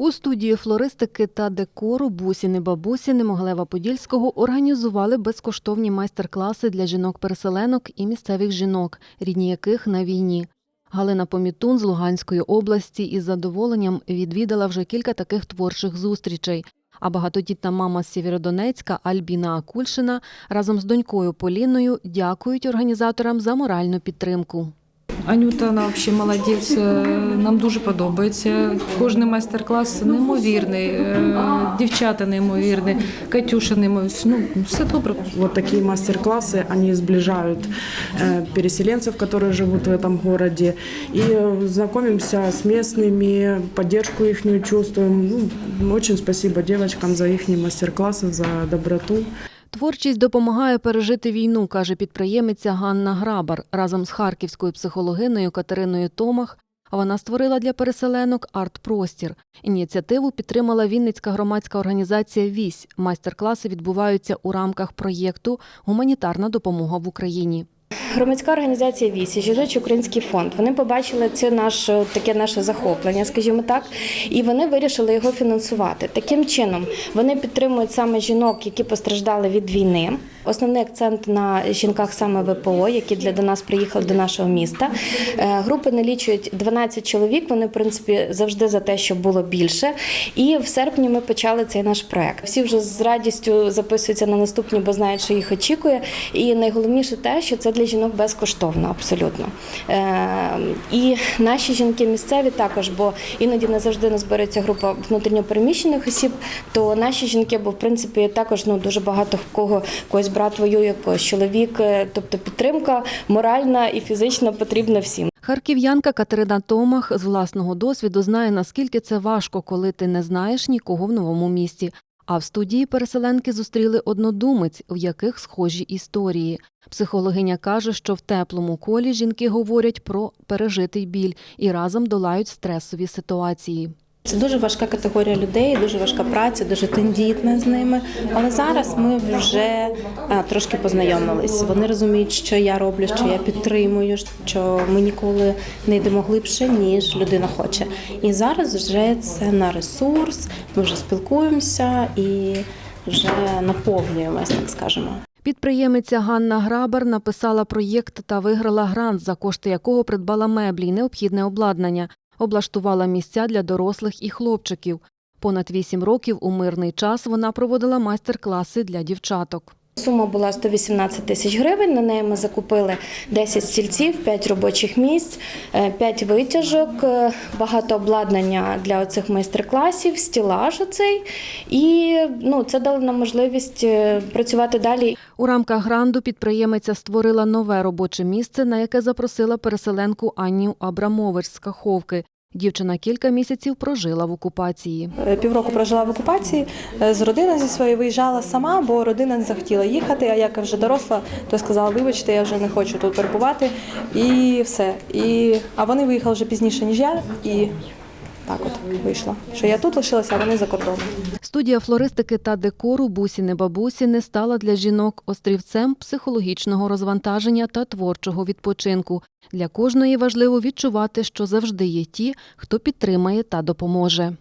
У студії флористики та декору бусіни бабусіни Моглева Подільського організували безкоштовні майстер-класи для жінок-переселенок і місцевих жінок, рідні яких на війні. Галина Помітун з Луганської області із задоволенням відвідала вже кілька таких творчих зустрічей. А багатодітна мама з Сєвєродонецька Альбіна Акульшина разом з донькою Поліною дякують організаторам за моральну підтримку. Анюта, вона взагалі молодець. е, Нам дуже подобається. Кожний майстер-клас неймовірний. е, Дівчата неймовірні, Катюша неймовірна. Ну, все добре. Вот такие мастер-классы, они сближают э, переселенцев, которые живут в этом городе, и э, знакомимся с местными, поддержку их чувствуем. Ну, очень спасибо девочкам за их мастер-классы, за доброту. Творчість допомагає пережити війну, каже підприємиця Ганна Грабар. Разом з харківською психологиною Катериною Томах вона створила для переселенок арт-простір. Ініціативу підтримала Вінницька громадська організація Вісь. Майстер-класи відбуваються у рамках проєкту Гуманітарна допомога в Україні. Громадська організація Вісі, жіночий український фонд. Вони побачили це наше таке наше захоплення, скажімо так, і вони вирішили його фінансувати. Таким чином вони підтримують саме жінок, які постраждали від війни. Основний акцент на жінках саме ВПО, які для нас приїхали до нашого міста. Е, Групи налічують 12 чоловік. Вони в принципі завжди за те, щоб було більше. І в серпні ми почали цей наш проект. Всі вже з радістю записуються на наступні, бо знають, що їх очікує. І найголовніше те, що це для жінок безкоштовно, абсолютно. Е, і наші жінки місцеві також, бо іноді не завжди не збирається група внутрішньопереміщених осіб. То наші жінки, бо в принципі також ну дуже багато в кого когось брат воює, чоловік. Тобто підтримка моральна і фізична потрібна всім. Харків'янка Катерина Томах з власного досвіду знає, наскільки це важко, коли ти не знаєш нікого в новому місті. А в студії переселенки зустріли однодумець, в яких схожі історії. Психологиня каже, що в теплому колі жінки говорять про пережитий біль і разом долають стресові ситуації. Це дуже важка категорія людей, дуже важка праця, дуже тендітна з ними. Але зараз ми вже е, трошки познайомились. Вони розуміють, що я роблю, що я підтримую, що ми ніколи не йдемо глибше, ніж людина хоче. І зараз вже це на ресурс. Ми вже спілкуємося і вже наповнюємось, так скажемо. Підприємиця Ганна Грабар написала проєкт та виграла грант, за кошти якого придбала меблі й необхідне обладнання, облаштувала місця для дорослих і хлопчиків. Понад вісім років у мирний час вона проводила майстер-класи для дівчаток. Сума була 118 тисяч гривень. На неї ми закупили 10 стільців, 5 робочих місць, 5 витяжок, е, багато обладнання для оцих майстер-класів, стілаж оцей. І ну, це дало нам можливість е, працювати далі. У рамках гранту підприємиця створила нове робоче місце, на яке запросила переселенку Анню Абрамович з Каховки. Дівчина кілька місяців прожила в окупації. Е, Півроку прожила в окупації е, з родиною зі своєю виїжджала сама, бо родина не захотіла їхати. А як вже доросла, то сказала, вибачте, я вже не хочу тут перебувати. І все. І, а вони виїхали вже пізніше, ніж я, і так от вийшло. Що я тут лишилася, а вони за кордоном. Студія флористики та декору бусіни бабусіни стала для жінок острівцем психологічного розвантаження та творчого відпочинку. Для кожної важливо відчувати, що завжди є ті, хто підтримає та допоможе.